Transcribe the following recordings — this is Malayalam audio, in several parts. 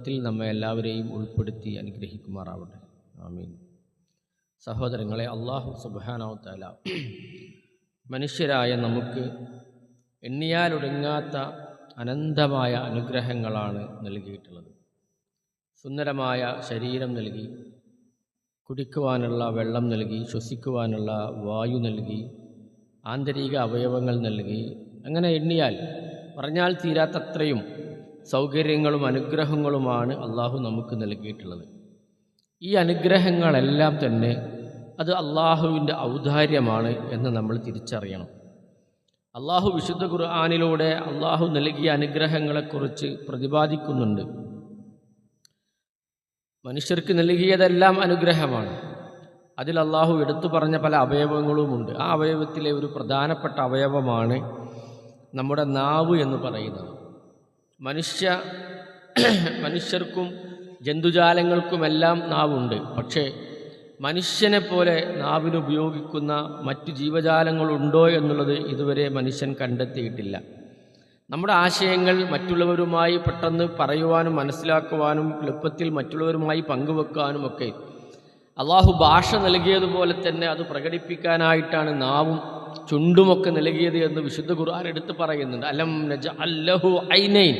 ത്തിൽ നമ്മെ എല്ലാവരെയും ഉൾപ്പെടുത്തി അനുഗ്രഹിക്കുമാറാവട്ടെ. ആമീൻ. സഹോദരങ്ങളെ അള്ളാഹു സുബാനാവത്തല മനുഷ്യരായ നമുക്ക് എണ്ണിയാലൊടുങ്ങാത്ത അനന്തമായ അനുഗ്രഹങ്ങളാണ് നൽകിയിട്ടുള്ളത്. സുന്ദരമായ ശരീരം നൽകി കുടിക്കുവാനുള്ള വെള്ളം നൽകി ശ്വസിക്കുവാനുള്ള വായു നൽകി ആന്തരിക അവയവങ്ങൾ നൽകി അങ്ങനെ എണ്ണിയാൽ പറഞ്ഞാൽ തീരാത്തത്രയും സൗകര്യങ്ങളും അനുഗ്രഹങ്ങളുമാണ് അള്ളാഹു നമുക്ക് നൽകിയിട്ടുള്ളത്. ഈ അനുഗ്രഹങ്ങളെല്ലാം തന്നെ അത് അള്ളാഹുവിന്റെ ഔദാര്യമാണ് എന്ന് നമ്മൾ തിരിച്ചറിയണം. അള്ളാഹു വിശുദ്ധ ഖുർആാനിലൂടെ അള്ളാഹു നൽകിയ അനുഗ്രഹങ്ങളെക്കുറിച്ച് പ്രതിപാദിക്കുന്നുണ്ട്. മനുഷ്യർക്ക് നൽകിയതെല്ലാം അനുഗ്രഹമാണ്. അതിൽ അള്ളാഹു എടുത്തു പറഞ്ഞ പല അവയവങ്ങളുമുണ്ട്. ആ അവയവത്തിലെ ഒരു പ്രധാനപ്പെട്ട അവയവമാണ് നമ്മുടെ നാവ് എന്ന് പറയുന്നത്. മനുഷ്യ മനുഷ്യർക്കും ജന്തുജാലങ്ങൾക്കുമെല്ലാം നാവുണ്ട്. പക്ഷേ മനുഷ്യനെ പോലെ നാവിന് ഉപയോഗിക്കുന്ന മറ്റു ജീവജാലങ്ങളുണ്ടോ എന്നുള്ളത് ഇതുവരെ മനുഷ്യൻ കണ്ടെത്തിയിട്ടില്ല. നമ്മുടെ ആശയങ്ങൾ മറ്റുള്ളവരുമായി പെട്ടെന്ന് പറയുവാനും മനസ്സിലാക്കുവാനും എളുപ്പത്തിൽ മറ്റുള്ളവരുമായി പങ്കുവെക്കാനും ഒക്കെ അള്ളാഹു ഭാഷ നൽകിയതുപോലെ തന്നെ അത് പ്രകടിപ്പിക്കാനായിട്ടാണ് നാവും ചുണ്ടുമൊക്കെ നൽകിയത് എന്ന് വിശുദ്ധ ഖുർആൻ എടുത്ത് പറയുന്നുണ്ട്. അലം നജ അല്ലഹു ഐനൈൻ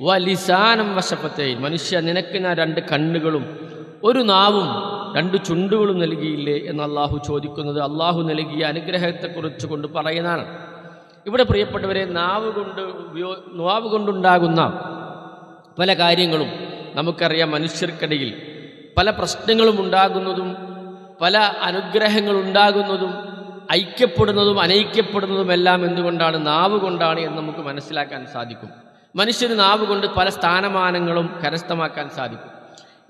വലിസാനം വശപ്പത്തേൻ മനുഷ്യ നിനക്ക് ഞാൻ രണ്ട് കണ്ണുകളും ഒരു നാവും രണ്ട് ചുണ്ടുകളും നൽകിയില്ലേ എന്ന് അള്ളാഹു ചോദിക്കുന്നത് അള്ളാഹു നൽകിയ അനുഗ്രഹത്തെക്കുറിച്ച് കൊണ്ട് പറയുന്നതാണ്. ഇവിടെ പ്രിയപ്പെട്ടവരെ നാവ് കൊണ്ട് ഉപയോ നാവ് കൊണ്ടുണ്ടാകുന്ന പല കാര്യങ്ങളും നമുക്കറിയാം മനുഷ്യർക്കിടയിൽ. പല പ്രശ്നങ്ങളും ഉണ്ടാകുന്നതും പല അനുഗ്രഹങ്ങൾ ഉണ്ടാകുന്നതും ഐക്യപ്പെടുന്നതും അനൈക്യപ്പെടുന്നതുമെല്ലാം എന്തുകൊണ്ടാണ്? നാവ് കൊണ്ടാണ് എന്ന് നമുക്ക് മനസ്സിലാക്കാൻ സാധിക്കും. മനുഷ്യന് നാവ് കൊണ്ട് പല സ്ഥാനമാനങ്ങളും കരസ്ഥമാക്കാൻ സാധിക്കും.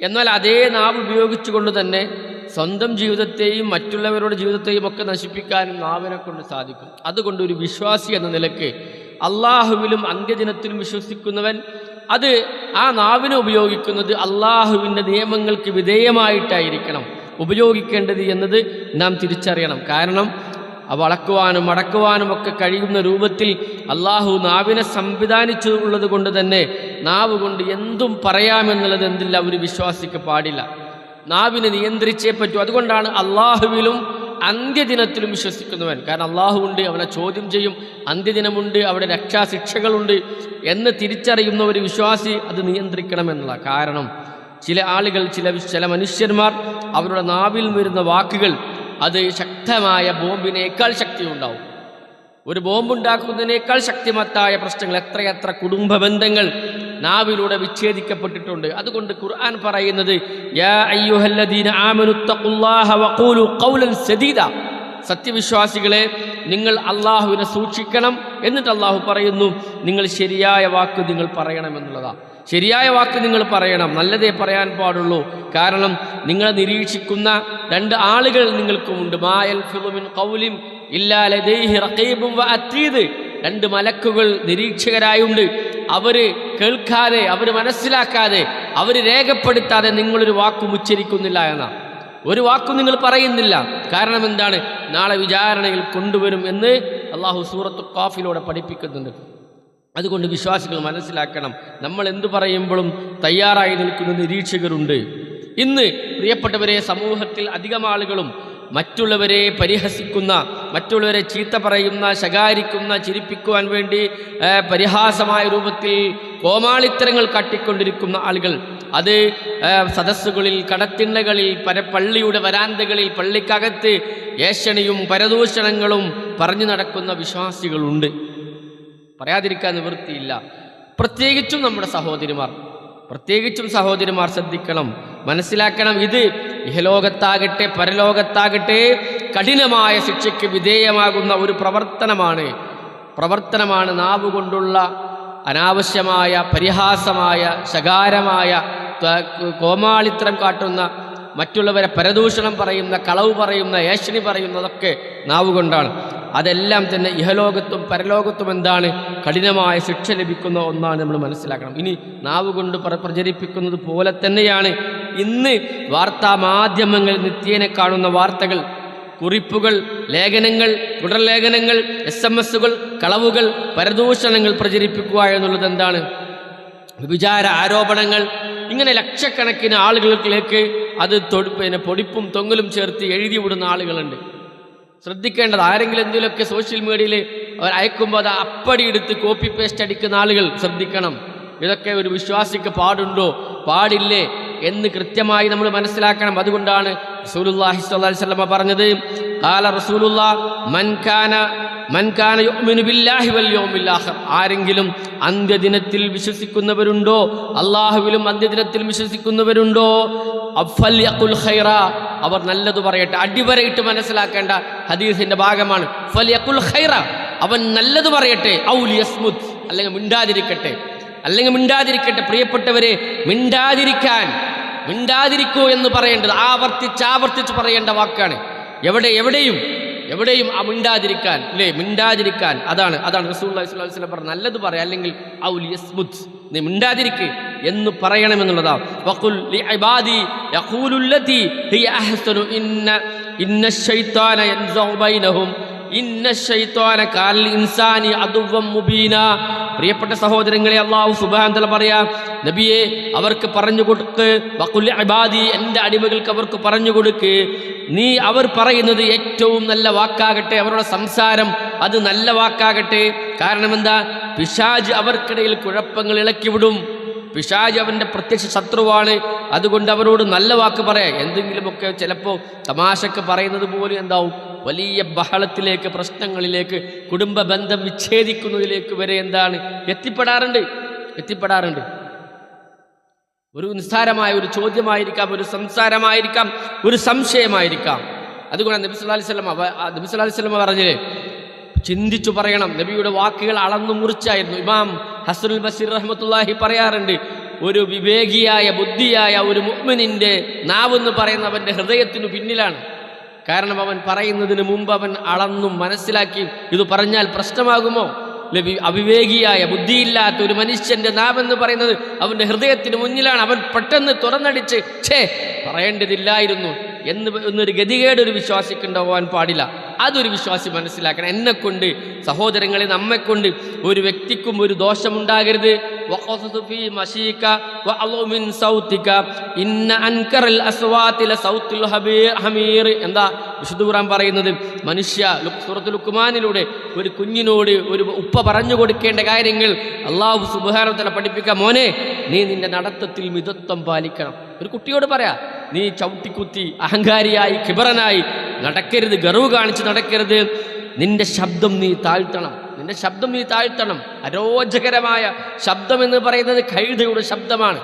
എന്നാൽ അതേ നാവ് ഉപയോഗിച്ചുകൊണ്ട് തന്നെ സ്വന്തം ജീവിതത്തെയും മറ്റുള്ളവരുടെ ജീവിതത്തെയും ഒക്കെ നശിപ്പിക്കാനും നാവിനെ കൊണ്ട് സാധിക്കും. അതുകൊണ്ട് ഒരു വിശ്വാസി എന്ന നിലയ്ക്ക് അള്ളാഹുവിലും അന്ത്യദിനത്തിലും വിശ്വസിക്കുന്നവൻ അത് ആ നാവിനെ ഉപയോഗിക്കുന്നത് അള്ളാഹുവിന്റെ നിയമങ്ങൾക്ക് വിധേയമായിട്ടായിരിക്കണം. ഉപയോഗിക്കേണ്ടത് എന്നത് നാം തിരിച്ചറിയണം. കാരണം വളക്കുവാനും അടക്കുവാനും ഒക്കെ കഴിയുന്ന രൂപത്തിൽ അള്ളാഹു നാവിനെ സംവിധാനിച്ചുള്ളത് കൊണ്ട് തന്നെ നാവ് കൊണ്ട് എന്തും പറയാമെന്നുള്ളത് എന്തില്ല ഒരു വിശ്വാസിക്ക് പാടില്ല. നാവിനെ നിയന്ത്രിച്ചേ പറ്റൂ. അതുകൊണ്ടാണ് അള്ളാഹുവിലും അന്ത്യദിനത്തിലും വിശ്വസിക്കുന്നവൻ. കാരണം അള്ളാഹു ഉണ്ട് അവനെ ചോദ്യം ചെയ്യും. അന്ത്യദിനമുണ്ട് അവിടെ രക്ഷാശിക്ഷകളുണ്ട് എന്ന് തിരിച്ചറിയുന്ന ഒരു വിശ്വാസി അത് നിയന്ത്രിക്കണമെന്നുള്ള കാരണം. ചില ആളുകൾ ചില ചില മനുഷ്യന്മാർ അവരുടെ നാവിൽ വരുന്ന വാക്കുകൾ അത് ശക്തമായ ബോംബിനേക്കാൾ ശക്തി ഉണ്ടാവും ഒരു ബോംബുണ്ടാക്കുന്നതിനേക്കാൾ ശക്തിമത്തായ പ്രശ്നങ്ങൾ എത്രയെത്ര കുടുംബ ബന്ധങ്ങൾ നാവിലൂടെ വിച്ഛേദിക്കപ്പെട്ടിട്ടുണ്ട്. അതുകൊണ്ട് ഖുർആൻ പറയുന്നത് സത്യവിശ്വാസികളെ നിങ്ങൾ അള്ളാഹുവിനെ സൂക്ഷിക്കണം എന്നിട്ട് അള്ളാഹു പറയുന്നു നിങ്ങൾ ശരിയായ വാക്ക് നിങ്ങൾ പറയണമെന്നുള്ളതാണ് ശരിയായ വാക്ക് നിങ്ങൾ പറയണം. നല്ലതേ പറയാൻ പാടുള്ളൂ. കാരണം നിങ്ങളെ നിരീക്ഷിക്കുന്ന രണ്ട് ആളുകൾ നിങ്ങൾക്കുമുണ്ട്. മായൽ ഫിറുമിൻ കൗലിം രണ്ട് മലക്കുകൾ നിരീക്ഷകരായുണ്ട്. അവർ കേൾക്കാതെ അവർ മനസ്സിലാക്കാതെ അവർ രേഖപ്പെടുത്താതെ നിങ്ങളൊരു വാക്കും ഉച്ചരിക്കുന്നില്ല എന്നാ. ഒരു വാക്കും നിങ്ങൾ പറയുന്നില്ല. കാരണം എന്താണ്? നാളെ വിചാരണയിൽ കൊണ്ടുവരും എന്ന് അള്ളാഹു സൂറത്ത് കാഫിലൂടെ പഠിപ്പിക്കുന്നുണ്ട്. അതുകൊണ്ട് വിശ്വാസികൾ മനസ്സിലാക്കണം നമ്മൾ എന്തു പറയുമ്പോഴും തയ്യാറായി നിൽക്കുന്ന നിരീക്ഷകരുണ്ട്. ഇന്ന് പ്രിയപ്പെട്ടവരെ സമൂഹത്തിൽ അധികം ആളുകളും മറ്റുള്ളവരെ പരിഹസിക്കുന്ന മറ്റുള്ളവരെ ചീത്ത പറയുന്ന ശകാരിക്കുന്ന ചിരിപ്പിക്കുവാൻ വേണ്ടി പരിഹാസമായ രൂപത്തിൽ കോമാളിത്തരങ്ങൾ കാട്ടിക്കൊണ്ടിരിക്കുന്ന ആളുകൾ. അത് സദസ്സുകളിൽ കടത്തിണ്ണകളിൽ പര പള്ളിയുടെ വരാന്തകളിൽ പള്ളിക്കകത്ത് ഏഷണിയും പരദൂഷണങ്ങളും പറഞ്ഞു നടക്കുന്ന വിശ്വാസികളുണ്ട്. പറയാതിരിക്കാൻ നിവൃത്തിയില്ല. പ്രത്യേകിച്ചും നമ്മുടെ സഹോദരിമാർ. പ്രത്യേകിച്ചും സഹോദരിമാർ ശ്രദ്ധിക്കണം. മനസ്സിലാക്കണം ഇത് ഇഹലോകത്താകട്ടെ പരലോകത്താകട്ടെ കഠിനമായ ശിക്ഷയ്ക്ക് വിധേയമാകുന്ന ഒരു പ്രവർത്തനമാണ്. പ്രവർത്തനമാണ് നാവ് കൊണ്ടുള്ള അനാവശ്യമായ പരിഹാസമായ ശകാരമായ കോമാളിത്തരം കാട്ടുന്ന മറ്റുള്ളവരെ പരദൂഷണം പറയുന്ന കളവ് പറയുന്ന ഏഷണി പറയുന്നതൊക്കെ നാവുകൊണ്ടാണ്. അതെല്ലാം തന്നെ ഇഹലോകത്തും പരലോകത്തും എന്താണ്? കഠിനമായ ശിക്ഷ ലഭിക്കുന്ന ഒന്നാണ് നമ്മൾ മനസ്സിലാക്കണം. ഇനി നാവുകൊണ്ട് പ്രചരിപ്പിക്കുന്നത് പോലെ തന്നെയാണ്. ഇന്ന് വാർത്താ മാധ്യമങ്ങൾ നിത്യേനെ കാണുന്ന വാർത്തകൾ കുറിപ്പുകൾ ലേഖനങ്ങൾ തുടർലേഖനങ്ങൾ എസ് എം എസുകൾ കളവുകൾ പരദൂഷണങ്ങൾ പ്രചരിപ്പിക്കുക എന്നുള്ളത് എന്താണ്? വിചാര ആരോപണങ്ങൾ ഇങ്ങനെ ലക്ഷക്കണക്കിന് ആളുകളിലേക്ക് അത് തൊടി പിന്നെ പൊടിപ്പും തൊങ്ങലും ചേർത്ത് എഴുതി വിടുന്ന ആളുകളുണ്ട്. ശ്രദ്ധിക്കേണ്ടത് ആരെങ്കിലും എന്തെങ്കിലുമൊക്കെ സോഷ്യൽ മീഡിയയിൽ അവർ അയക്കുമ്പോൾ അത് അപ്പടി എടുത്ത് കോപ്പി പേസ്റ്റ് അടിക്കുന്ന ആളുകൾ ശ്രദ്ധിക്കണം. ഇതൊക്കെ ഒരു വിശ്വാസിക്ക് പാടുണ്ടോ? പാടില്ലേ എന്ന് കൃത്യമായി നമ്മൾ മനസ്സിലാക്കണം. അതുകൊണ്ടാണ് സ്വല്ലല്ലാഹി അലൈഹി വസല്ലം പറഞ്ഞത് കാല റസൂലുള്ള മൻ കാന മൻ കാന യുഅ്മിനു ബില്ലാഹി വൽ യൗമിൽ ആഖിർ ആരെങ്കിലും അന്ത്യദിനത്തിൽ വിശ്വസിക്കുന്നവരുണ്ടോ? അള്ളാഹുവിലും അന്ത്യദിനത്തിൽ വിശ്വസിക്കുന്നവരുണ്ടോ? ഖൈറ. അവർ നല്ലത് പറയട്ടെ. അടിവരയിട്ട് മനസ്സിലാക്കേണ്ട ഹദീസിന്റെ ഭാഗമാണ്. ഫൽയഖുൽ ഖൈറ. അവൻ നല്ലത് പറയട്ടെ. ഔ ലിയസ്മുത്. അല്ലെങ്കിൽ മിണ്ടാതിരിക്കട്ടെ. അല്ലെങ്കിൽ മിണ്ടാതിരിക്കട്ടെ. പ്രിയപ്പെട്ടവരെ മിണ്ടാതിരിക്കാൻ മിണ്ടാതിരിക്കൂ എന്ന് പറയേണ്ടത് ആവർത്തിച്ച് ആവർത്തിച്ച് പറയേണ്ട വാക്കാണ്. എവിടെ എവിടെയും എവിടെയും മിണ്ടാതിരിക്കാൻ അല്ലേ മിണ്ടാതിരിക്കാൻ. അതാണ് അതാണ് വസ്ലം പറഞ്ഞ നല്ലത് പറയാം. അല്ലെങ്കിൽ ഔൽ നീ മിണ്ടാതിരിക്ക് എന്ന് പറയണമെന്നുള്ളതാ വഖുൽ ഹിയ ഇന്ന ഇന്ന ശൈത്താന ഇന്ന ശൈത്താന ഇൻസാനി പ്രിയപ്പെട്ട സഹോദരങ്ങളെ അള്ളാഹു സുബാൻ പറയാ നബിയെ അവർക്ക് പറഞ്ഞു കൊടുക്ക്. വഖുൽ അബാദി എന്റെ അടിമകൾക്ക് അവർക്ക് പറഞ്ഞു കൊടുക്ക്. നീ അവർ പറയുന്നത് ഏറ്റവും നല്ല വാക്കാകട്ടെ അവരുടെ സംസാരം അത് നല്ല വാക്കാകട്ടെ. കാരണം എന്താ? പിശാജ് അവർക്കിടയിൽ കുഴപ്പങ്ങൾ ഇളക്കിവിടും പിശാജ് അവന്റെ പ്രത്യക്ഷ ശത്രുവാണ്. അതുകൊണ്ട് അവനോട് നല്ല വാക്ക് പറയാം. എന്തെങ്കിലുമൊക്കെ ചിലപ്പോൾ തമാശക്ക് പറയുന്നത് പോലും എന്താവും? വലിയ ബഹളത്തിലേക്ക് പ്രശ്നങ്ങളിലേക്ക് കുടുംബ ബന്ധം വിച്ഛേദിക്കുന്നതിലേക്ക് വരെ എന്താണ്? എത്തിപ്പെടാറുണ്ട്. എത്തിപ്പെടാറുണ്ട്. ഒരു നിസ്സാരമായ ഒരു ചോദ്യമായിരിക്കാം ഒരു സംസാരമായിരിക്കാം ഒരു സംശയമായിരിക്കാം. അതുകൊണ്ട് നബി സല്ലല്ലാഹു അലൈഹി വസല്ലം അവ- ആ നബി സല്ലല്ലാഹു അലൈഹി വസല്ലം പറഞ്ഞില്ലേ? ചിന്തിച്ചു പറയണം. നബിയുടെ വാക്കുകൾ അളന്നു മുറിച്ചായിരുന്നു. ഇമാം ഹസനുൽ ബസീർ റഹ്മത്തുള്ളാഹി പറയാറുണ്ട് ഒരു വിവേകിയായ ബുദ്ധിയായ ഒരു മുഹ്മിനിന്റെ നാവെന്ന് പറയുന്ന അവന്റെ ഹൃദയത്തിനു പിന്നിലാണ്. കാരണം അവൻ പറയുന്നതിന് മുമ്പ് അവൻ അളന്നും മനസ്സിലാക്കി ഇത് പറഞ്ഞാൽ പ്രശ്നമാകുമോ? ലഭി അവിവേകിയായ ബുദ്ധിയില്ലാത്ത ഒരു മനുഷ്യന്റെ നാവെന്ന് പറയുന്നത് അവന്റെ ഹൃദയത്തിന് മുന്നിലാണ്. അവൻ പെട്ടെന്ന് തുറന്നടിച്ച് ഛേ പറയേണ്ടതില്ലായിരുന്നു. എന്ന് എന്നൊരു ഗതികേട് ഒരു വിശ്വാസിക്കുണ്ടാവാൻ പാടില്ല. അതൊരു വിശ്വാസി മനസ്സിലാക്കണം. എന്നെ കൊണ്ട് സഹോദരങ്ങളെ നമ്മെക്കൊണ്ട് ഒരു വ്യക്തിക്കും ഒരു ദോഷമുണ്ടാകരുത്. എന്താ വിശുദ്ധ ഖുർആൻ പറയുന്നത്? മനുഷ്യ ലുക്- സൂറത്തുൽ ലുക്മാനിലൂടെ ഒരു കുഞ്ഞിനോട് ഒരു ഉപ്പ പറഞ്ഞു കൊടുക്കേണ്ട കാര്യങ്ങൾ അള്ളാഹു സുബ്ഹാനഹു പഠിപ്പിക്കാം. മോനെ നീ നിന്റെ നടത്തത്തിൽ മിതത്വം പാലിക്കണം. ഒരു കുട്ടിയോട് പറയാ നീ ചവിട്ടിക്കുത്തി അഹങ്കാരിയായി കിബറനായി നടക്കരുത് ഗർവ് കാണിച്ച് നടക്കരുത്. നിന്റെ ശബ്ദം നീ താഴ്ത്തണം. നിന്റെ ശബ്ദം നീ താഴ്ത്തണം. അരോചകരമായ ശബ്ദം എന്ന് പറയുന്നത് കഴുതയുടെ ശബ്ദമാണ്.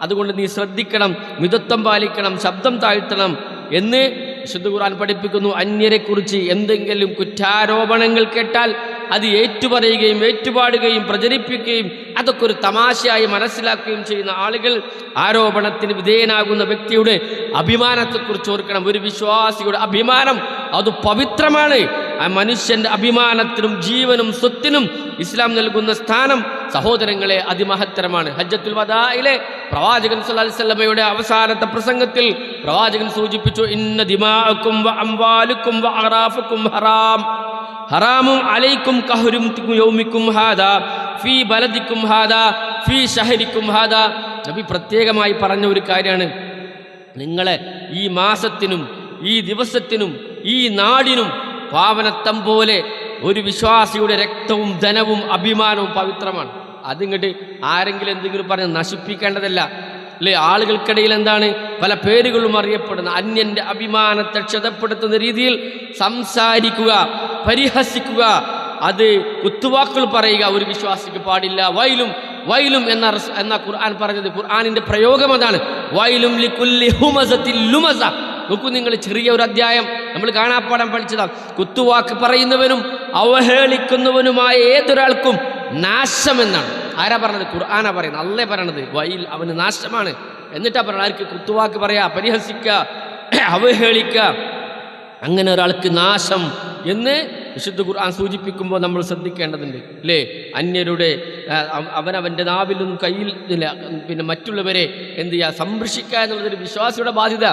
അതുകൊണ്ട് നീ ശ്രദ്ധിക്കണം മിതത്വം പാലിക്കണം ശബ്ദം താഴ്ത്തണം എന്ന് വിശുദ്ധ ഖുർആൻ പഠിപ്പിക്കുന്നു. അന്യരെക്കുറിച്ച് എന്തെങ്കിലും കുറ്റാരോപണങ്ങൾ കേട്ടാൽ അത് ഏറ്റുപറയുകയും ഏറ്റുപാടുകയും പ്രചരിപ്പിക്കുകയും അതൊക്കെ ഒരു തമാശയായി മനസ്സിലാക്കുകയും ചെയ്യുന്ന ആളുകൾ ആരോപണത്തിന് വിധേയനാകുന്ന വ്യക്തിയുടെ അഭിമാനത്തെക്കുറിച്ച് ഓർക്കണം. ഒരു വിശ്വാസിയുടെ അഭിമാനം അത് പവിത്രമാണ്. ആ മനുഷ്യന്റെ അഭിമാനത്തിനും ജീവനും സ്വത്തിനും ഇസ്ലാം നൽകുന്ന സ്ഥാനം സഹോദരങ്ങളെ അതിമഹത്തരമാണ്. ഹജ്ജത്തുൽ വദായിലെ പ്രവാചകൻ വസല്ലമയുടെ അവസാനത്തെ പ്രസംഗത്തിൽ പ്രവാചകൻ സൂചിപ്പിച്ചു ഇന്ന ദിമാഅക്കും വ അംവാലുക്കും അറാഫുക്കും ഹറാം. ഹറാമും അലൈക്കും കഹുരും യൗമിക്കും ഹാദാ. ഫീ ബലദിക്കും ഹാദാ. ഫീ ഷഹരിക്കും ഹാദാ. നബി പ്രത്യേകമായി പറഞ്ഞ ഒരു കാര്യമാണ്. നിങ്ങളെ ഈ മാസത്തിനും ഈ ദിവസത്തിനും ഈ നാടിനും പാവനത്തം പോലെ ഒരു വിശ്വാസിയുടെ രക്തവും ധനവും അഭിമാനവും പവിത്രമാണ്. അതിങ്ങോട്ട് ആരെങ്കിലും എന്തെങ്കിലും പറഞ്ഞ് നശിപ്പിക്കേണ്ടതല്ല. അല്ലെ? ആളുകൾക്കിടയിൽ എന്താണ്? പല പേരുകളും അറിയപ്പെടുന്ന അന്യന്റെ അഭിമാനത്തെ ക്ഷതപ്പെടുത്തുന്ന രീതിയിൽ സംസാരിക്കുക പരിഹസിക്കുക അത് കുത്തുവാക്കുകൾ പറയുക ഒരു വിശ്വാസിക്ക് പാടില്ല. വൈലും വൈലും എന്ന എന്ന ഖുർആൻ പറഞ്ഞത് ഖുർആനിന്റെ പ്രയോഗം അതാണ്. ലുമസ. നോക്കൂ നിങ്ങൾ ചെറിയ ഒരു അധ്യായം. നമ്മൾ കാണാപ്പാടം പഠിച്ചതാണ് കുത്തുവാക്ക് പറയുന്നവനും അവഹേളിക്കുന്നവനുമായ ഏതൊരാൾക്കും നാശമെന്നാണ്. ആരാ പറഞ്ഞത്? ഖുർആന പറയുന്നത്. അല്ലേ പറയണത്. വയിൽ അവന് നാശമാണ്. എന്നിട്ടാ പറയുന്നത് ആർക്ക് കുത്തുവാക്ക് പറയാ? പരിഹസിക്കുക. അവഹേളിക്ക. അങ്ങനെ ഒരാൾക്ക് നാശം എന്ന് വിശുദ്ധ ഖുർആൻ സൂചിപ്പിക്കുമ്പോൾ നമ്മൾ ശ്രദ്ധിക്കേണ്ടതുണ്ട്. അല്ലേ അന്യരുടെ അവനവന്റെ നാവിൽ നിന്നും കയ്യിൽ പിന്നെ മറ്റുള്ളവരെ എന്ത് ചെയ്യുക സംരക്ഷിക്കുക എന്നുള്ളതൊരു വിശ്വാസിയുടെ ബാധ്യത.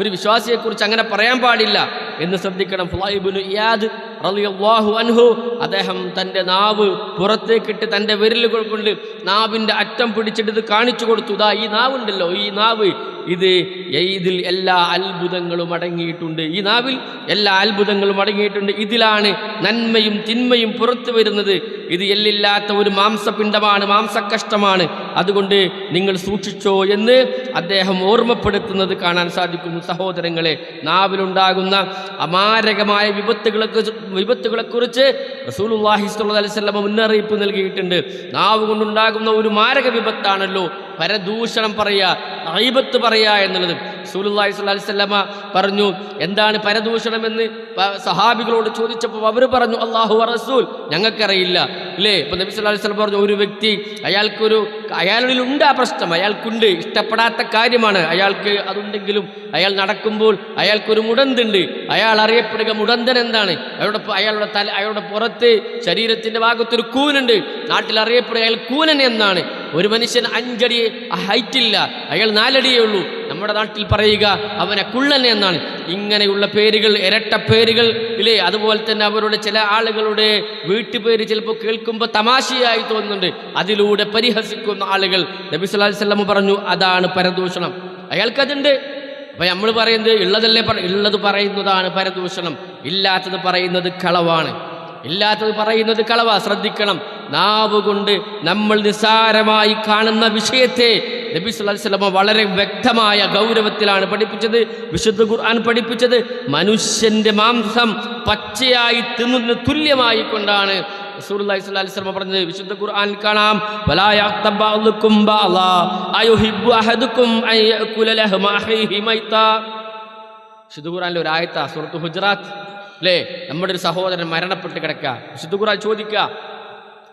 ഒരു വിശ്വാസിയെക്കുറിച്ച് അങ്ങനെ പറയാൻ പാടില്ല എന്ന് ശ്രദ്ധിക്കണം. ഫുലൈബുന് ഇയാദ് റളിയല്ലാഹു അൻഹു അദ്ദേഹം തന്റെ നാവ് പുറത്തേക്കിട്ട് തന്റെ വിരലുകൾ കൊണ്ട് നാവിന്റെ അറ്റം പിടിച്ചിട്ട് ഇത് കാണിച്ചു കൊടുത്തു. ഇതാ ഈ നാവുണ്ടല്ലോ. ഈ നാവ് ഇത് ഇതിൽ എല്ലാ അത്ഭുതങ്ങളും അടങ്ങിയിട്ടുണ്ട്. ഈ നാവിൽ എല്ലാ അത്ഭുതങ്ങളും അടങ്ങിയിട്ടുണ്ട്. ഇതിലാണ് നന്മയും തിന്മയും പുറത്തു വരുന്നത്. ഇത് എല്ലില്ലാത്ത ഒരു മാംസപിണ്ഡമാണ് മാംസക്കഷ്ടമാണ്. അതുകൊണ്ട് നിങ്ങൾ സൂക്ഷിച്ചോ എന്ന് അദ്ദേഹം ഓർമ്മപ്പെടുത്തുന്നത് കാണാൻ സാധിക്കുന്നു. സഹോദരങ്ങളെ നാവിലുണ്ടാകുന്ന അമാരകമായ വിപത്തുകളെ വിപത്തുകളെക്കുറിച്ച് സ്വല്ലല്ലാഹി അലൈഹി വസല്ലം മുന്നറിയിപ്പ് നൽകിയിട്ടുണ്ട്. നാവ് കൊണ്ടുണ്ടാകുന്ന ഒരു മാരക വിപത്താണല്ലോ പരദൂഷണം പറയുക ഐബത്ത് പറയുക എന്നുള്ളത്. സൂലുല്ലാഹി അലൈഹി വസല്ലമ പറഞ്ഞു എന്താണ് പരദൂഷണം എന്ന് സഹാബികളോട് ചോദിച്ചപ്പോൾ അവർ പറഞ്ഞു അള്ളാഹു റസൂൽ. ഞങ്ങൾക്കറിയില്ല. അല്ലേ? ഇപ്പൊ നബി അലൈഹി വസല്ലം പറഞ്ഞു ഒരു വ്യക്തി അയാൾക്കൊരു അയാളിൽ ഉണ്ട് ആ പ്രശ്നം. അയാൾക്കുണ്ട്. ഇഷ്ടപ്പെടാത്ത കാര്യമാണ്. അയാൾക്ക് അതുണ്ടെങ്കിലും അയാൾ നടക്കുമ്പോൾ അയാൾക്കൊരു മുടന്തുണ്ട്. അയാൾ അറിയപ്പെടുക മുടന്തൻ എന്താണ്? അയാളുടെ അയാളുടെ തല അയാളുടെ പുറത്ത് ശരീരത്തിന്റെ ഭാഗത്തൊരു കൂനുണ്ട്. നാട്ടിൽ അറിയപ്പെടുക അയാൾ കൂനൻ എന്നാണ്. ഒരു മനുഷ്യൻ അഞ്ചടി ഹൈറ്റില്ല അയാൾ നാലടിയേ ഉള്ളൂ. നമ്മുടെ നാട്ടിൽ പറയുക അവനെ കുള്ളൻ എന്നാണ്. ഇങ്ങനെയുള്ള പേരുകൾ ഇരട്ട പേരുകൾ ഇല്ലേ? അതുപോലെ തന്നെ അവരുടെ ചില ആളുകളുടെ വീട്ടുപേര് ചിലപ്പോൾ കേൾക്കുമ്പോൾ തമാശയായി തോന്നുന്നുണ്ട്. അതിലൂടെ പരിഹസിക്കുന്ന ആളുകൾ നബി വസല്ലം പറഞ്ഞു അതാണ് പരദൂഷണം. അയാൾക്കതുണ്ട്. അപ്പൊ നമ്മൾ പറയുന്നത് ഉള്ളതല്ലേ ഉള്ളത് പറയുന്നതാണ് പരദൂഷണം. ഇല്ലാത്തത് പറയുന്നത് കളവാണ്. ഇല്ലാത്തത് പറയുന്നത് കളവ. ശ്രദ്ധിക്കണം. നാവ് കൊണ്ട് നമ്മൾ നിസ്സാരമായി കാണുന്ന വിഷയത്തെ നബി സുല്ലാസ്ലമ വളരെ വ്യക്തമായ ഗൗരവത്തിലാണ് പഠിപ്പിച്ചത് വിശുദ്ധ ഖുർആൻ പഠിപ്പിച്ചത്. മനുഷ്യന്റെ മാംസം പച്ചയായി തിന്നുന്നതിന് തുല്യമായി കൊണ്ടാണ് റസൂലുള്ളാഹി സ്വല്ലല്ലാഹി അലൈഹി വിശുദ്ധ ഖുർആൻ കാണാം. വലാ മൈത്താ. വിശുദ്ധ ഖുർആനിലെ ഒരു ഹുജറാത്ത്. അല്ലേ നമ്മുടെ ഒരു സഹോദരൻ മരണപ്പെട്ട് കിടക്കുക. വിശുദ്ധ ചോദിക്കുക.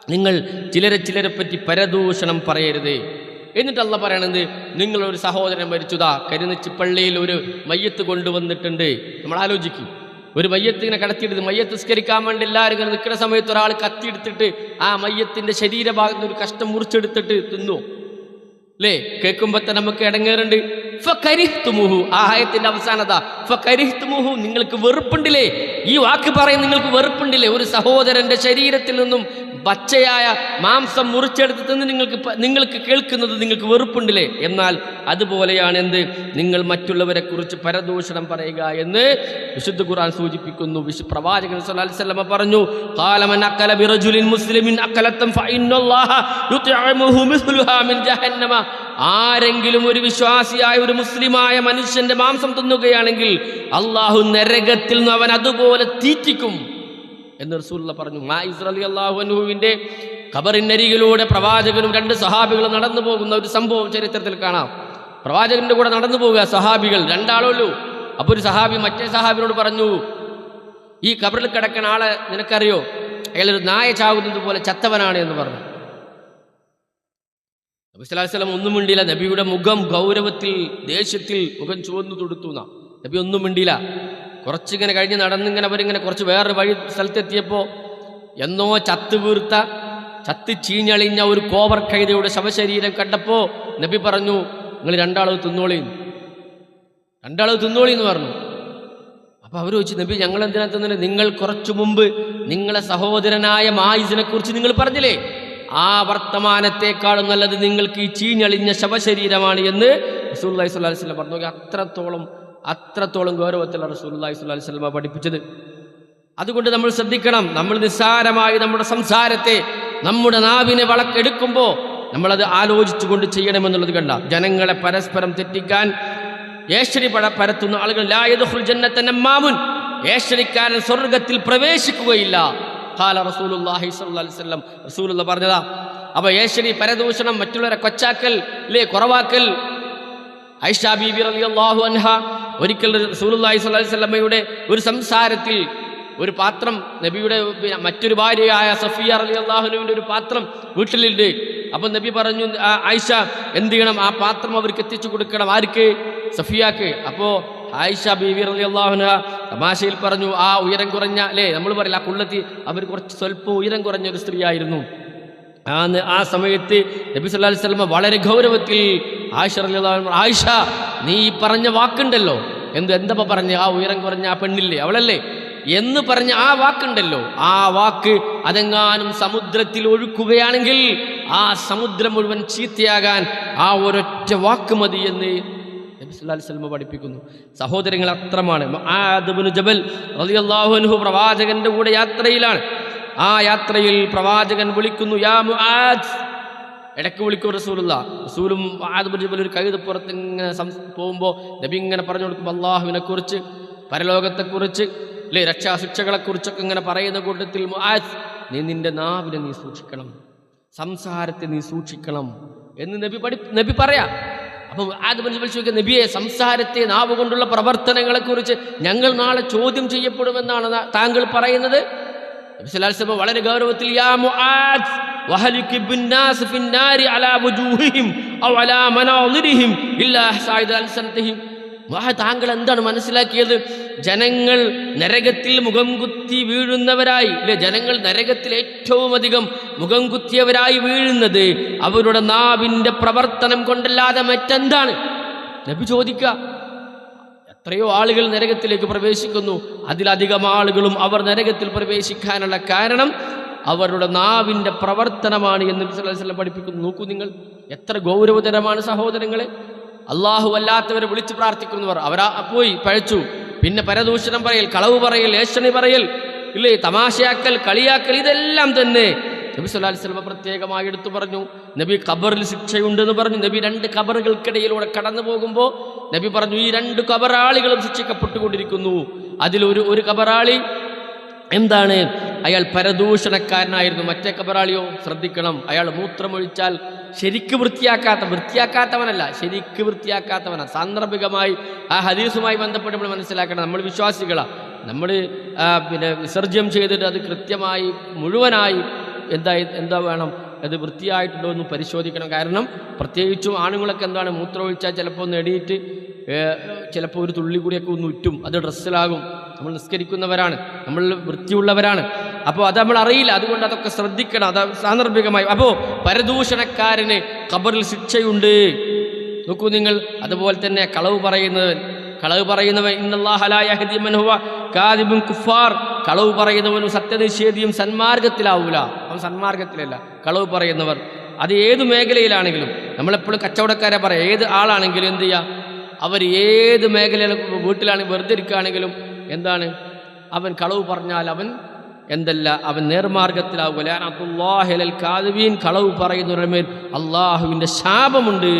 നിങ്ങൾ ചിലരെ ചിലരെ പറ്റി പരദൂഷണം പറയരുത്. എന്നിട്ട് അല്ല പറയണത് നിങ്ങളൊരു സഹോദരൻ മരിച്ചുതാ. കരുനച്ചി പള്ളിയിൽ ഒരു മയ്യത്ത് കൊണ്ടുവന്നിട്ടുണ്ട്. നമ്മൾ ആലോചിക്കും. ഒരു മയ്യത്ത് ഇങ്ങനെ കടത്തിയെടുത്ത് മയ്യത്ത് സ്കരിക്കാൻ വേണ്ടി എല്ലാവരും ഇങ്ങനെ നിൽക്കുന്ന സമയത്ത് ഒരാൾ കത്തിയെടുത്തിട്ട് ആ മയ്യത്തിന്റെ ശരീരഭാഗത്ത് ഒരു കഷ്ടം മുറിച്ചെടുത്തിട്ട് തിന്നു. അല്ലേ കേൾക്കുമ്പോൾ തന്നെ നമുക്ക് ഇടങ്ങേറുണ്ട്. ഫകരിഹ്തുമുഹു ആ ആയത്തിന്റെ അവസാനത നിങ്ങൾക്ക് വെറുപ്പുണ്ടില്ലേ? ഈ വാക്ക് പറയാൻ നിങ്ങൾക്ക് വെറുപ്പുണ്ടില്ലേ? ഒരു സഹോദരന്റെ ശരീരത്തിൽ നിന്നും പച്ചയായ മാംസം മുറിച്ചെടുത്ത് തിന്ന് നിങ്ങൾക്ക് നിങ്ങൾക്ക് കേൾക്കുന്നത് നിങ്ങൾക്ക് വെറുപ്പുണ്ടില്ലേ? എന്നാൽ അതുപോലെയാണ് എന്ത്? നിങ്ങൾ മറ്റുള്ളവരെ കുറിച്ച് പരദൂഷണം പറയുക എന്ന് വിശുദ്ധ ഖുർആൻ സൂചിപ്പിക്കുന്നു. വിശു പ്രവാചകൻ സല്ലാസ്ലമ പറഞ്ഞു മുസ്ലിമിൻ ആരെങ്കിലും ഒരു വിശ്വാസിയായ ഒരു മുസ്ലിമായ മനുഷ്യന്റെ മാംസം തിന്നുകയാണെങ്കിൽ അള്ളാഹു നരകത്തിൽ നിന്ന് അവൻ അതുപോലെ തീറ്റിക്കും. എന്ന് റസൂലുള്ള പറഞ്ഞു മായിസ് ഇസ്രലി അള്ളാഹു അനുഹുവിന്റെ ഖബറിനരികിലൂടെ പ്രവാചകനും രണ്ട് സഹാബികളും നടന്നു പോകുന്ന ഒരു സംഭവം ചരിത്രത്തിൽ കാണാം. പ്രവാചകന്റെ കൂടെ നടന്നു പോവുക സഹാബികൾ രണ്ടാളുള്ളൂ. അപ്പോൾ ഒരു സഹാബി മറ്റേ സഹാബിനോട് പറഞ്ഞു ഈ ഖബറിൽ കിടക്കുന്ന ആളെ നിനക്കറിയോ? അയാൾ ഒരു നായ ചാവുന്നത് പോലെ ചത്തവനാണ് എന്ന് പറഞ്ഞു. നബി ഒന്നും മിണ്ടിയില്ല. നബിയുടെ മുഖം ഗൗരവത്തിൽ ദേഷ്യത്തിൽ മുഖം ചുവന്നു തൊടുത്തു നബി ഒന്നും മിണ്ടിയില്ല. കുറച്ചിങ്ങനെ കഴിഞ്ഞ് നടന്നിങ്ങനെ അവരിങ്ങനെ കുറച്ച് വേറൊരു വഴി സ്ഥലത്തെത്തിയപ്പോൾ എന്നോ ചത്ത് വീർത്ത ചത്ത് ചീഞ്ഞളിഞ്ഞ ഒരു കോവർ കൈതയുടെ ശവശരീരം കണ്ടപ്പോൾ നബി പറഞ്ഞു നിങ്ങൾ രണ്ടാളത് തിന്നോളി രണ്ടാളത് തിന്നോളി എന്ന് പറഞ്ഞു. അപ്പോൾ അവർ ചോദിച്ചു നബി ഞങ്ങൾ എന്തിനാ തിന്നത് നിങ്ങൾ കുറച്ചു മുമ്പ് നിങ്ങളെ സഹോദരനായ മായുസിനെ കുറിച്ച് നിങ്ങൾ പറഞ്ഞില്ലേ? ആ വർത്തമാനത്തെക്കാളും നല്ലത് നിങ്ങൾക്ക് ഈ ചീഞ്ഞളിഞ്ഞ ശവശരീരമാണ് എന്ന് സ്വല്ലല്ലാഹി അലൈഹി വസല്ലം പറഞ്ഞു. അത്രത്തോളം അത്രത്തോളം ഗൗരവത്തിലാണ് റസൂലുള്ളാഹി സ്വല്ലല്ലാഹി അലൈഹി വസല്ലം പഠിപ്പിച്ചത്. അതുകൊണ്ട് നമ്മൾ ശ്രദ്ധിക്കണം നമ്മൾ നിസ്സാരമായി നമ്മുടെ സംസാരത്തെ നമ്മുടെ നാവിനെ വളക്കെടുക്കുമ്പോൾ നമ്മളത് ആലോചിച്ചുകൊണ്ട് ചെയ്യണമെന്നുള്ളത് കണ്ട. ജനങ്ങളെ പരസ്പരം തെറ്റിക്കാൻ ഏശ്വരി പട പരത്തുന്ന ആളുകൾ ലായതുഹുൽ ജന്നത്തന്നെ മാമുൻ ഏശ്വരിക്കാരൻ സ്വർഗത്തിൽ പ്രവേശിക്കുകയില്ല. സ്വല്ലല്ലാഹി അലൈഹി വസല്ലം റസൂലുള്ള പറഞ്ഞതാ അപ്പൊ ഏശ്വരി പരദൂഷണം മറ്റുള്ളവരെ കൊച്ചാക്കൽ കുറവാക്കൽ? ഐഷ ബീബി റളിയല്ലാഹു അൻഹ ഒരിക്കൽ അലൈഹി വസല്ലമയുടെ ഒരു സംസാരത്തിൽ ഒരു പാത്രം നബിയുടെ മറ്റൊരു ഭാര്യയായ സഫിയ റളിയല്ലാഹുവിന്റെ ഒരു പാത്രം വീട്ടിലുണ്ട്. അപ്പം നബി പറഞ്ഞു ആയിഷ എന്ത് ചെയ്യണം? ആ പാത്രം അവർക്ക് എത്തിച്ചു കൊടുക്കണം. ആർക്ക്? സഫിയാക്ക്. അപ്പോൾ ആയിഷ ബീവി റളിയല്ലാഹുന തമാശയിൽ പറഞ്ഞു ആ ഉയരം കുറഞ്ഞ അല്ലേ നമ്മൾ പറയില്ല ആ കുള്ളത്തി അവർ കുറച്ച് സ്വല്പം ഉയരം കുറഞ്ഞ ഒരു സ്ത്രീയായിരുന്നു. ആ ആ സമയത്ത് നബി സല്ലാ വസല്ലമ വളരെ ഗൗരവത്തിൽ ആയിഷ ആയിഷ നീ ഈ പറഞ്ഞ വാക്കുണ്ടല്ലോ. എന്ത് എന്തപ്പോ പറഞ്ഞ? ആ ഉയരം കുറഞ്ഞ ആ പെണ്ണില്ലേ? അവളല്ലേ? എന്ന് പറഞ്ഞ ആ വാക്കുണ്ടല്ലോ. ആ വാക്ക് അതെങ്ങാനും സമുദ്രത്തിൽ ഒഴുക്കുകയാണെങ്കിൽ ആ സമുദ്രം മുഴുവൻ ചീത്തയാകാൻ ആ ഒരൊറ്റ വാക്ക് മതി എന്ന് നബി സല്ലല്ലാഹു അലൈഹി വസല്ലം പഠിപ്പിക്കുന്നു. സഹോദരങ്ങൾ അത്രമാണ്. ജബൽ റളിയല്ലാഹു അൻഹു പ്രവാചകന്റെ കൂടെ യാത്രയിലാണ്. ആ യാത്രയിൽ പ്രവാചകൻ വിളിക്കുന്നു യാ മുആദ്. ഇടയ്ക്ക് വിളിക്കും റസൂലുള്ള. റസൂലും ആദ്യം ഒരു കഴുത പുറത്ത് ഇങ്ങനെ പോകുമ്പോൾ നബി ഇങ്ങനെ പറഞ്ഞു കൊടുക്കും അള്ളാഹുവിനെ കുറിച്ച് പരലോകത്തെക്കുറിച്ച് അല്ലേ രക്ഷാശിക്ഷകളെക്കുറിച്ചൊക്കെ ഇങ്ങനെ പറയുന്ന കൂട്ടത്തിൽ മുആദ് നീ നിന്റെ നാവിനെ നീ സൂക്ഷിക്കണം സംസാരത്തെ നീ സൂക്ഷിക്കണം എന്ന് നബി പഠി നബി പറയാം. അപ്പം ആദ്യം ചോദിക്കുക നബിയെ സംസാരത്തെ നാവ് കൊണ്ടുള്ള പ്രവർത്തനങ്ങളെക്കുറിച്ച് ഞങ്ങൾ നാളെ ചോദ്യം ചെയ്യപ്പെടുമെന്നാണ് താങ്കൾ പറയുന്നത്. നബി സ്വല്ലല്ലാഹു വളരെ ഗൗരവത്തിൽ യാ മുആദ് വഹലിക് ബിന്നാസ് ഫിന്നാരി അലാ വുജൂഹിഹിം ഔ അലാ മനാദിരിഹിം ഇല്ലാ ഹസായിദ അൽസനതിഹിം മുആദ് താങ്കൾ എന്താണ് മനസ്സിലാക്കിയത്? ജനങ്ങൾ നരകത്തിൽ മുഖം കുത്തി വീഴുന്നവരായി അല്ലെ ജനങ്ങൾ നരകത്തിൽ ഏറ്റവും അധികം മുഖം കുത്തിയവരായി വീഴുന്നത് അവരുടെ നാവിന്റെ പ്രവർത്തനം കൊണ്ടല്ലാതെ മറ്റെന്താണ്? നബി ചോദിക്കുക. എത്രയോ ആളുകൾ നരകത്തിലേക്ക് പ്രവേശിക്കുന്നു. അതിലധികം ആളുകളും അവർ നരകത്തിൽ പ്രവേശിക്കാനുള്ള കാരണം അവരുടെ നാവിന്റെ പ്രവർത്തനമാണ് എന്ന് സല്ലല്ലാഹു പഠിപ്പിക്കുന്നു. നോക്കൂ നിങ്ങൾ എത്ര ഗൗരവതരമാണ് സഹോദരങ്ങളെ. അള്ളാഹു അല്ലാത്തവരെ വിളിച്ച് പ്രാർത്ഥിക്കുന്നവർ. അവരാ പോയി പഴച്ചു. പിന്നെ പരദൂഷണം പറയൽ കളവ് പറയൽ ഏഷണി പറയൽ ഇല്ലേ? തമാശയാക്കൽ കളിയാക്കൽ ഇതെല്ലാം തന്നെ നബി അലൈഹി വസല്ലം പ്രത്യേകമായി എടുത്തു പറഞ്ഞു. നബി ഖബറിൽ ശിക്ഷയുണ്ടെന്ന് പറഞ്ഞു. നബി രണ്ട് ഖബറുകൾക്കിടയിലൂടെ കടന്നു പോകുമ്പോൾ നബി പറഞ്ഞു ഈ രണ്ട് കബറാളികളും ശിക്ഷിക്കപ്പെട്ടുകൊണ്ടിരിക്കുന്നു. അതിലൊരു ഒരു കബറാളി എന്താണ്? അയാൾ പരദൂഷണക്കാരനായിരുന്നു. മറ്റേ കബറാളിയോ ശ്രദ്ധിക്കണം. അയാൾ മൂത്രമൊഴിച്ചാൽ ശരിക്ക് വൃത്തിയാക്കാത്ത വൃത്തിയാക്കാത്തവനല്ല ശരിക്ക് വൃത്തിയാക്കാത്തവനാണ് സാന്ദർഭികമായി ആ ഹദീസുമായി ബന്ധപ്പെട്ട് നമ്മൾ മനസ്സിലാക്കണം. നമ്മൾ വിശ്വാസികളാണ് നമ്മൾ പിന്നെ വിസർജ്യം ചെയ്തിട്ട് അത് കൃത്യമായി മുഴുവനായി എന്താ എന്താ വേണം? അത് വൃത്തിയായിട്ടുണ്ടോ എന്ന് പരിശോധിക്കണം. കാരണം പ്രത്യേകിച്ചും ആണുങ്ങളൊക്കെ എന്താണ് മൂത്രമൊഴിച്ചാൽ ചിലപ്പോൾ ഒന്ന് എടിയിട്ട് ചിലപ്പോൾ ഒരു തുള്ളി കൂടിയൊക്കെ ഒന്ന് ഉറ്റും. അത് ഡ്രസ്സിലാകും. നമ്മൾ നിസ്കരിക്കുന്നവരാണ്. നമ്മൾ വൃത്തിയുള്ളവരാണ്. അപ്പോൾ അത് നമ്മൾ അറിയില്ല. അതുകൊണ്ട് അതൊക്കെ ശ്രദ്ധിക്കണം. അത് സാന്ദർഭികമായി. അപ്പോൾ പരദൂഷണക്കാരന് ഖബറിൽ ശിക്ഷയുണ്ട്. നോക്കൂ നിങ്ങൾ. അതുപോലെ തന്നെ കളവ് പറയുന്നവൻ കളവ് പറയുന്നവൻ കുഫാർ കളവ് പറയുന്നവനും സത്യനിഷേധിയും സന്മാർഗത്തിലാവൂല. അവൻ സന്മാർഗത്തിലല്ല കളവ് പറയുന്നവർ. അത് ഏത് മേഖലയിലാണെങ്കിലും നമ്മളെപ്പോഴും കച്ചവടക്കാരെ പറയാം ഏത് ആളാണെങ്കിലും എന്ത് ചെയ്യുക അവർ ഏത് മേഖലയിൽ വീട്ടിലാണെങ്കിൽ വെറുതെ ഇരിക്കുകയാണെങ്കിലും എന്താണ്? അവൻ കളവ് പറഞ്ഞാൽ അവൻ എന്തല്ല അവൻ നേർമാർഗത്തിലാവുക കാതുവീൻ കളവ് പറയുന്നവരുടെ മേൽ അള്ളാഹുവിന്റെ ശാപമുണ്ട്.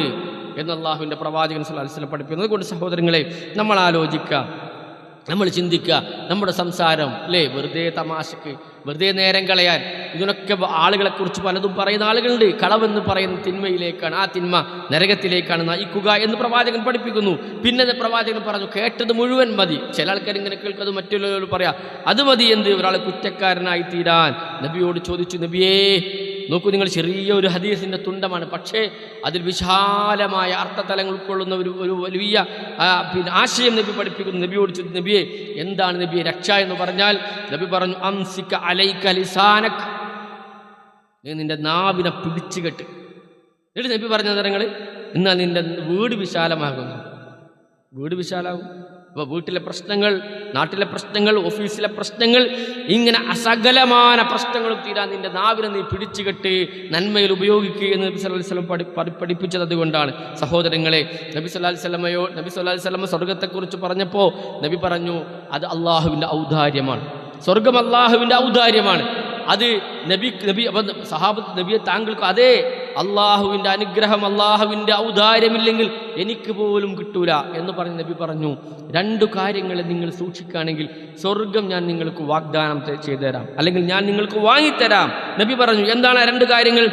എന്ന് അള്ളാഹുവിന്റെ പ്രവാചകൻ വസല്ലം പഠിപ്പിക്കുന്നത് കൊണ്ട് സഹോദരങ്ങളെ നമ്മൾ ആലോചിക്കുക നമ്മൾ ചിന്തിക്കുക നമ്മുടെ സംസാരം അല്ലേ വെറുതെ തമാശക്ക് വെറുതെ നേരം കളയാൻ. ഇതിനൊക്കെ ആളുകളെക്കുറിച്ച് പലതും പറയുന്ന ആളുകളുണ്ട്. കളവെന്ന് പറയുന്ന തിന്മയിലേക്കാണ് ആ തിന്മ നരകത്തിലേക്കാണ് നയിക്കുക എന്ന് പ്രവാചകൻ പഠിപ്പിക്കുന്നു. പിന്നെ പ്രവാചകൻ പറഞ്ഞു കേട്ടത് മുഴുവൻ മതി. ചില ആൾക്കാർ ഇങ്ങനെ കേൾക്കുന്നത് മറ്റുള്ളവരോട് പറയാം അത് മതി എന്ത് ഒരാളെ കുറ്റക്കാരനായി തീരാൻ നബിയോട് ചോദിച്ചു നബിയേ നോക്കൂ നിങ്ങൾ ചെറിയ ഒരു ഹദീസിന്റെ തുണ്ടമാണ്. പക്ഷേ അതിൽ വിശാലമായ അർത്ഥതലങ്ങൾ ഉൾക്കൊള്ളുന്ന ഒരു ഒരു വലിയ പിന്നെ ആശയം നബി പഠിപ്പിക്കുന്നു. നബിയോട് നബിയെ എന്താണ് നബിയെ രക്ഷ എന്ന് പറഞ്ഞാൽ? നബി പറഞ്ഞു അംസിക്ക അലൈക്ക ലിസാനക്. നീ നിന്റെ നാവിനെ പിടിച്ചു കെട്ട്. എന്നിട്ട് നബി പറഞ്ഞ തരങ്ങൾ എന്നാൽ നിന്റെ വീട് വിശാലമാകുന്നു. വീട് വിശാലാകും. അപ്പോൾ വീട്ടിലെ പ്രശ്നങ്ങൾ നാട്ടിലെ പ്രശ്നങ്ങൾ ഓഫീസിലെ പ്രശ്നങ്ങൾ ഇങ്ങനെ അസകലമായ പ്രശ്നങ്ങളും തീരാൻ നിന്റെ നാവിനെ നീ പിടിച്ചുകെട്ട് നന്മയിൽ ഉപയോഗിക്കുക എന്ന് നബി അലൈഹി വസല്ലം പഠി പഠി- പഠിപ്പിച്ചത് അതുകൊണ്ടാണ്. സഹോദരങ്ങളെ നബി സല്ലല്ലാഹു സ്വലമയോ നബി സല്ലല്ലാഹു സ്വലമ സ്വർഗത്തെക്കുറിച്ച് പറഞ്ഞപ്പോൾ നബി പറഞ്ഞു അത് അള്ളാഹുവിന്റെ ഔദാര്യമാണ്. സ്വർഗം അള്ളാഹുവിന്റെ ഔദാര്യമാണ്. അത് നബി നബി സഹാബത്ത് നബിയെ താങ്കൾക്ക് അതേ അള്ളാഹുവിന്റെ അനുഗ്രഹം അള്ളാഹുവിന്റെ ഔദാര്യമില്ലെങ്കിൽ എനിക്ക് പോലും കിട്ടൂല എന്ന് പറഞ്ഞ് നബി പറഞ്ഞു. രണ്ടു കാര്യങ്ങളെ നിങ്ങൾ സൂക്ഷിക്കുകയാണെങ്കിൽ സ്വർഗം ഞാൻ നിങ്ങൾക്ക് വാഗ്ദാനം ചെയ്തു തരാം അല്ലെങ്കിൽ ഞാൻ നിങ്ങൾക്ക് വാങ്ങിത്തരാം. നബി പറഞ്ഞു എന്താണ് രണ്ട് കാര്യങ്ങൾ?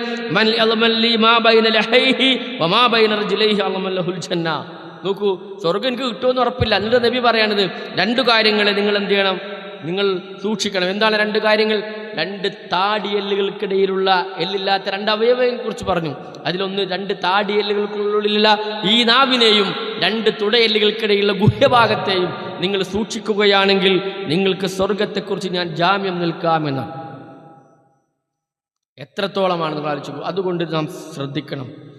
നോക്കൂ സ്വർഗം എനിക്ക് കിട്ടുമെന്ന് ഉറപ്പില്ല. എന്നിട്ട് നബി പറയണത് രണ്ടു കാര്യങ്ങളെ നിങ്ങൾ എന്ത് ചെയ്യണം? നിങ്ങൾ സൂക്ഷിക്കണം. എന്താണ് രണ്ട് കാര്യങ്ങൾ? രണ്ട് താടിയെല്ലുകൾക്കിടയിലുള്ള എല്ലില്ലാത്ത രണ്ട് അവയവയെ കുറിച്ച് പറഞ്ഞു. അതിലൊന്ന് രണ്ട് താടിയെല്ലുകൾക്കുള്ളിലുള്ള ഈ നാവിനെയും രണ്ട് തുടയെല്ലുകൾക്കിടയിലുള്ള ഗുഹ്യഭാഗത്തെയും നിങ്ങൾ സൂക്ഷിക്കുകയാണെങ്കിൽ നിങ്ങൾക്ക് സ്വർഗത്തെക്കുറിച്ച് ഞാൻ ജാമ്യം നിൽക്കാമെന്നാണ്. എത്രത്തോളമാണ് നിങ്ങൾ അതുകൊണ്ട് നാം ശ്രദ്ധിക്കണം.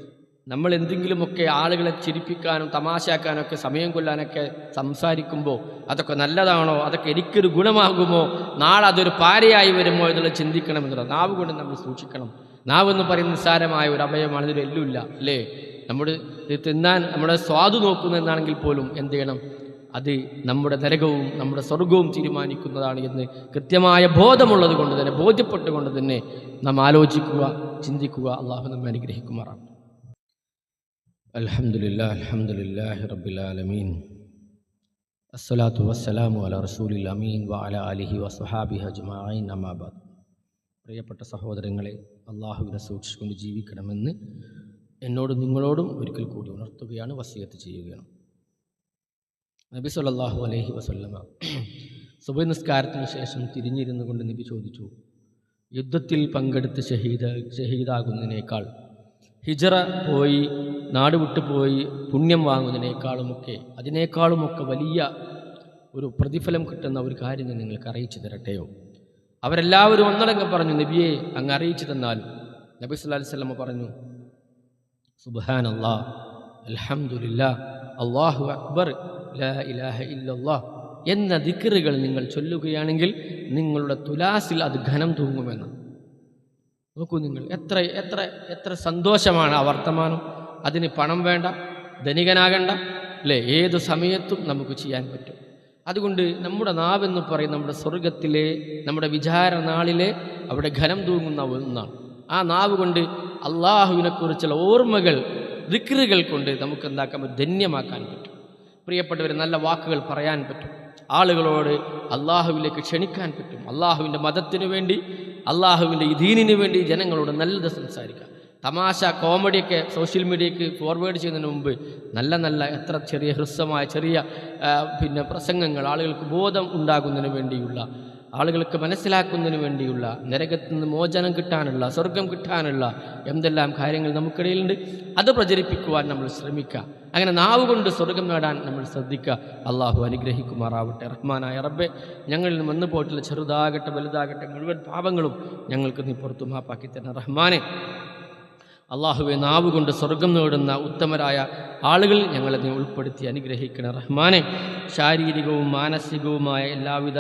നമ്മൾ എന്തെങ്കിലുമൊക്കെ ആളുകളെ ചിരിപ്പിക്കാനും തമാശയാക്കാനും ഒക്കെ സമയം കൊല്ലാനൊക്കെ സംസാരിക്കുമ്പോൾ അതൊക്കെ നല്ലതാണോ? അതൊക്കെ എനിക്കൊരു ഗുണമാകുമോ? നാളെ അതൊരു പാരയായി വരുമോ എന്നുള്ളത് ചിന്തിക്കണം എന്നുള്ളത് നാവ് കൊണ്ട് നമ്മൾ സൂക്ഷിക്കണം. നാവ് എന്ന് പറയുന്ന നിസ്സാരമായ ഒരു അഭയമാണ് ഇതൊരു എല്ലുമില്ല അല്ലേ? നമ്മുടെ തിന്നാൻ നമ്മുടെ സ്വാദ് നോക്കുന്നതാണെങ്കിൽ പോലും എന്ത് ചെയ്യണം? അത് നമ്മുടെ നരകവും നമ്മുടെ സ്വർഗവും തീരുമാനിക്കുന്നതാണ് എന്ന് കൃത്യമായ ബോധമുള്ളത് കൊണ്ട് തന്നെ ബോധ്യപ്പെട്ടുകൊണ്ട് തന്നെ നാം ആലോചിക്കുക ചിന്തിക്കുക അള്ളാഹു നമ്മെ അനുഗ്രഹിക്കുമാറാണ് അൽഹംദുലില്ലാ അൽഹംദുലില്ലാഹി റബ്ബിൽ ആലമീൻ. അസ്സലാത്തു വസ്സലാമു അല رسول അമീൻ وعلى آله അലിഹി أجمعين أما بعد പ്രിയപ്പെട്ട സഹോദരങ്ങളെ അള്ളാഹുവിനെ സൂക്ഷിച്ചുകൊണ്ട് ജീവിക്കണമെന്ന് എന്നോട് നിങ്ങളോടും ഒരിക്കൽ കൂടി ഉണർത്തുകയാണ് വസിയത്ത് ചെയ്യുകയാണ്. നബി സല്ലല്ലാഹു അലഹി വസല്ലമ സുബൈ നിസ്കാരത്തിന് ശേഷം തിരിഞ്ഞിരുന്നു കൊണ്ട് നബി ചോദിച്ചു യുദ്ധത്തിൽ പങ്കെടുത്ത് ഷഹീദ ഷഹീദാകുന്നതിനേക്കാൾ ഹിജറ പോയി നാട് വിട്ടുപോയി പുണ്യം വാങ്ങുന്നതിനേക്കാളുമൊക്കെ അതിനേക്കാളുമൊക്കെ വലിയ ഒരു പ്രതിഫലം കിട്ടുന്ന ഒരു കാര്യം നിങ്ങൾക്ക് അറിയിച്ചു തരട്ടെയോ? അവരെല്ലാവരും ഒന്നടങ്കം പറഞ്ഞു നബിയെ അങ്ങ് അറിയിച്ചു തന്നാൽ. നബി അലൈഹി പറഞ്ഞു സുബാൻ അല്ലാ അലഹമുല്ല അള്ളാഹു അക്ബർ ഇലാഹ ഇല്ലല്ലാ എന്ന ദിക്കറുകൾ നിങ്ങൾ ചൊല്ലുകയാണെങ്കിൽ നിങ്ങളുടെ തുലാസിൽ അത് ഘനം തൂങ്ങുമെന്ന്. നോക്കൂ നിങ്ങൾ എത്ര എത്ര എത്ര സന്തോഷമാണ് ആ വർത്തമാനം. അതിന് പണം വേണ്ട ധനികനാകണ്ട അല്ലേ? ഏത് സമയത്തും നമുക്ക് ചെയ്യാൻ പറ്റും. അതുകൊണ്ട് നമ്മുടെ നാവെന്ന് പറയും നമ്മുടെ സ്വർഗത്തിലെ നമ്മുടെ വിചാര നാളിലെ അവിടെ ഘനം തൂങ്ങുന്ന ഒന്നാണ്. ആ നാവ് കൊണ്ട് അള്ളാഹുവിനെക്കുറിച്ചുള്ള ഓർമ്മകൾ ദിക്റുകൾ കൊണ്ട് നമുക്ക് എന്താക്കാൻ ധന്യമാക്കാൻ പറ്റും. പ്രിയപ്പെട്ടവർ നല്ല വാക്കുകൾ പറയാൻ പറ്റും. ആളുകളോട് അള്ളാഹുവിലേക്ക് ക്ഷണിക്കാൻ പറ്റും. അള്ളാഹുവിന്റെ മതത്തിനു വേണ്ടി അള്ളാഹുവിന്റെ ദീനിനു വേണ്ടി ജനങ്ങളോട് നല്ലത് സംസാരിക്കാം. തമാശ കോമഡിയൊക്കെ സോഷ്യൽ മീഡിയയ്ക്ക് ഫോർവേഡ് ചെയ്യുന്നതിന് മുമ്പ് നല്ല നല്ല എത്ര ചെറിയ ഹ്രസ്വമായ ചെറിയ പിന്നെ പ്രസംഗങ്ങൾ ആളുകൾക്ക് ബോധം ഉണ്ടാകുന്നതിന് വേണ്ടിയുള്ള ആളുകൾക്ക് മനസ്സിലാക്കുന്നതിന് വേണ്ടിയുള്ള നരകത്തിൽ നിന്ന് മോചനം കിട്ടാനുള്ള സ്വർഗം കിട്ടാനുള്ള എന്തെല്ലാം കാര്യങ്ങൾ നമുക്കിടയിലുണ്ട് അത് പ്രചരിപ്പിക്കുവാൻ നമ്മൾ ശ്രമിക്കുക. അങ്ങനെ നാവ് കൊണ്ട് സ്വർഗം നേടാൻ നമ്മൾ ശ്രദ്ധിക്കുക. അള്ളാഹു അനുഗ്രഹിക്കുമാറാവട്ടെ. റഹ്മാനായ റബ്ബെ ഞങ്ങളിൽ നിന്ന് വന്നു പോയിട്ടുള്ള ചെറുതാകട്ടെ വലുതാകട്ടെ മുഴുവൻ പാപങ്ങളും ഞങ്ങൾക്ക് നീ പുറത്തു മാപ്പാക്കി തരണം. റഹ്മാനെ അള്ളാഹുവെ നാവുകൊണ്ട് സ്വർഗം നേടുന്ന ഉത്തമരായ ആളുകൾ ഞങ്ങളതിനെ ഉൾപ്പെടുത്തി അനുഗ്രഹിക്കണം റഹ്മാനെ. ശാരീരികവും മാനസികവുമായ എല്ലാവിധ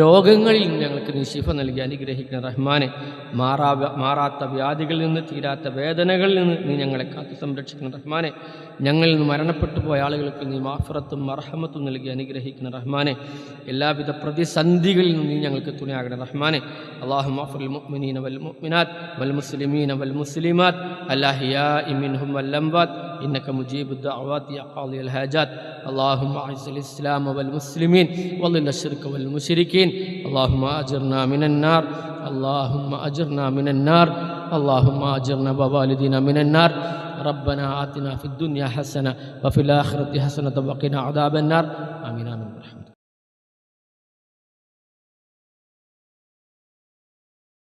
രോഗങ്ങളിൽ ഞങ്ങൾക്ക് നിശിഫ നൽകി അനുഗ്രഹിക്കണം റഹ്മാനെ. മാറാ മാറാത്ത വ്യാധികളിൽ നിന്ന് തീരാത്ത വേദനകളിൽ നിന്ന് നീ ഞങ്ങളെ കാത്തു സംരക്ഷിക്കണം റഹ്മാനെ. ഞങ്ങളിൽ നിന്ന് മരണപ്പെട്ടു പോയ ആളുകൾക്ക് നീ മാഫറത്തും മർഹമത്തും നൽകി അനുഗ്രഹിക്കണം റഹ്മാനെ. എല്ലാവിധ പ്രതിസന്ധികളിൽ നിന്ന് നീ ഞങ്ങൾക്ക് തുണയാകണം റഹ്മാനെ. അള്ളാഹു മാഫുൽ മുഅ്മിനീന വൽ മുഅ്മിനാത്ത് വൽ മുസ്ലിമീന വൽ മുസ്ലിമാത്ത്. അല്ലാഹിയാ ഇമിൻഹും വല്ലംബാത്ത് إنك مجيب الدعوات يا قاضي الحاجات. اللهم أعز الإسلام والمسلمين وضل الشرك والمشركين. اللهم أجرنا من النار. اللهم أجرنا من النار. اللهم أجرنا ووالدنا من النار. ربنا آتنا في الدنيا حسنة وفي الآخرة حسنة وقنا عذاب النار. آمين آمين. برحمتك